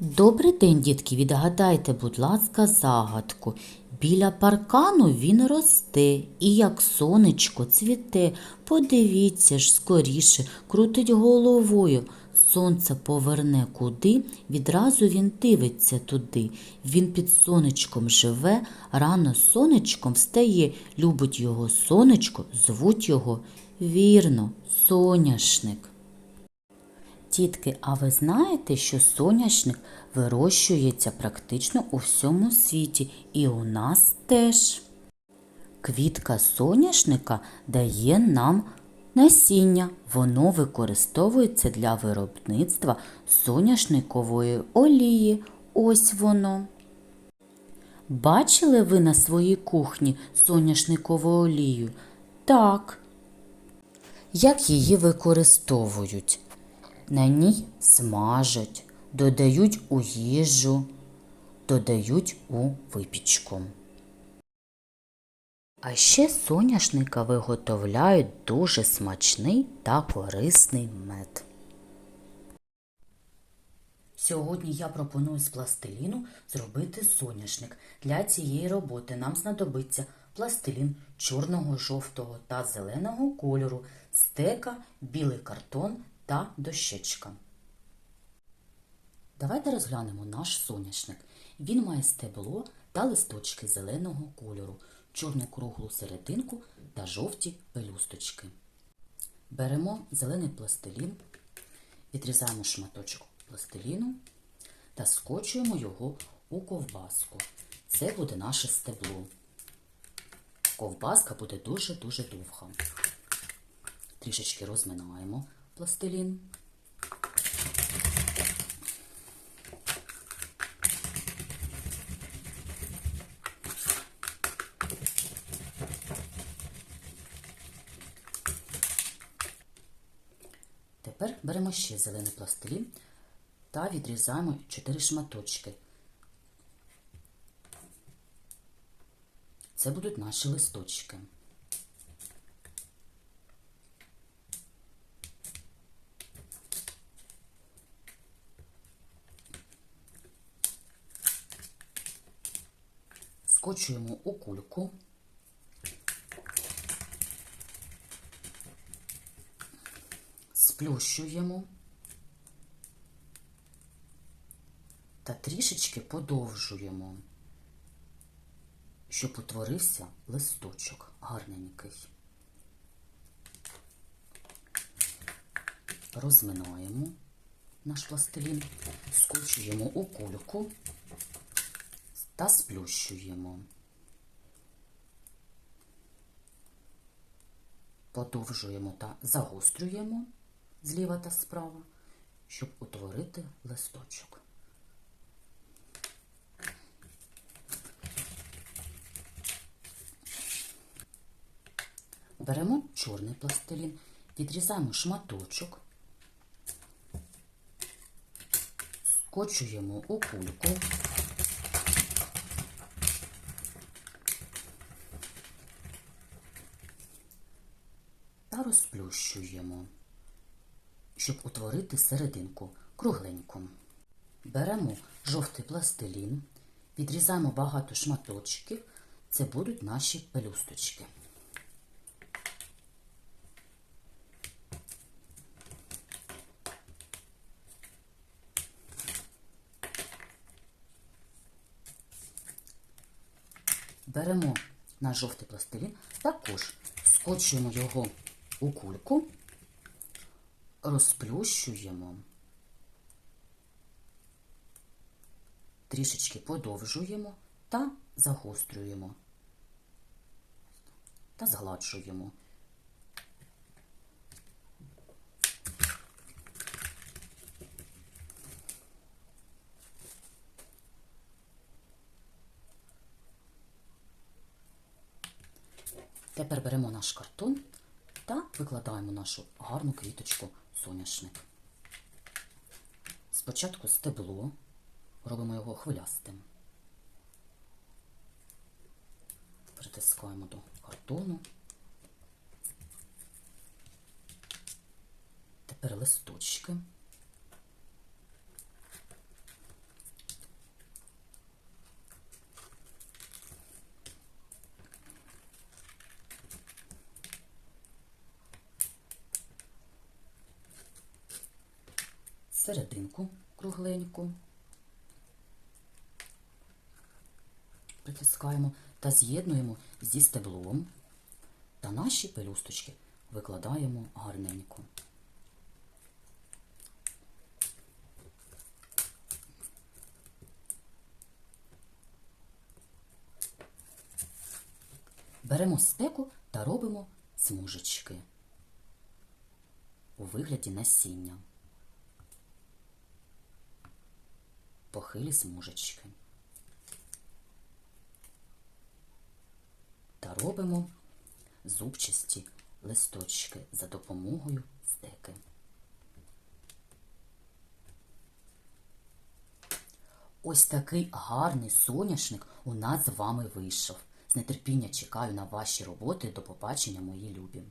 Добрий день, дітки. Відгадайте, будь ласка, загадку. Біля паркану він росте, і як сонечко цвіте. Подивіться ж скоріше, крутить головою. Сонце поверне куди, відразу він дивиться туди. Він під сонечком живе, рано сонечком встає, любить його сонечко, звуть його вірно, соняшник. Тітки, а ви знаєте, що соняшник вирощується практично у всьому світі і у нас теж. Квітка соняшника дає нам насіння. Воно використовується для виробництва соняшникової олії. Ось воно. Бачили ви на своїй кухні соняшникову олію? Так. Як її використовують? На ній смажать, додають у їжу, додають у випічку. А ще соняшника виготовляють дуже смачний та корисний мед. Сьогодні я пропоную з пластиліну зробити соняшник. Для цієї роботи нам знадобиться пластилін чорного, жовтого та зеленого кольору, стека, білий картон та дощечка. Давайте розглянемо наш соняшник. Він має стебло та листочки зеленого кольору, чорну круглу серединку та жовті пелюсточки. Беремо зелений пластилін, відрізаємо шматочок пластиліну та скочуємо його у ковбаску. Це буде наше стебло. Ковбаска буде дуже-дуже довга. Трішечки розминаємо пластилін. Тепер беремо ще зелений пластилін та відрізаємо 4 шматочки. Це будуть наші листочки. Скочуємо у кульку. Сплющуємо та трішечки подовжуємо, щоб утворився листочок гарненький. Розминаємо наш пластилін, скочуємо у кульку та сплющуємо. Подовжуємо та загострюємо зліва та справа, щоб утворити листочок. Беремо чорний пластилін, відрізаємо шматочок, скочуємо у кульку. та розплющуємо, щоб утворити серединку кругленьку. Беремо жовтий пластилін, відрізаємо багато шматочків, це будуть наші пелюсточки. Беремо наш жовтий пластилін, також скочуємо його у кульку, розплющуємо, трішечки подовжуємо та загострюємо. Та згладжуємо. Тепер беремо наш картон та викладаємо нашу гарну квіточку соняшник. Спочатку стебло, робимо його хвилястим. Притискаємо до картону. Тепер листочки. Серединку кругленьку. Притискаємо та з'єднуємо зі стеблом та наші пелюсточки викладаємо гарненько. Беремо стеку та робимо смужечки у вигляді насіння. Похилі смужечки. Та робимо зубчасті листочки за допомогою стеки. Ось такий гарний соняшник у нас з вами вийшов. З нетерпіння чекаю на ваші роботи. До побачення, мої любі!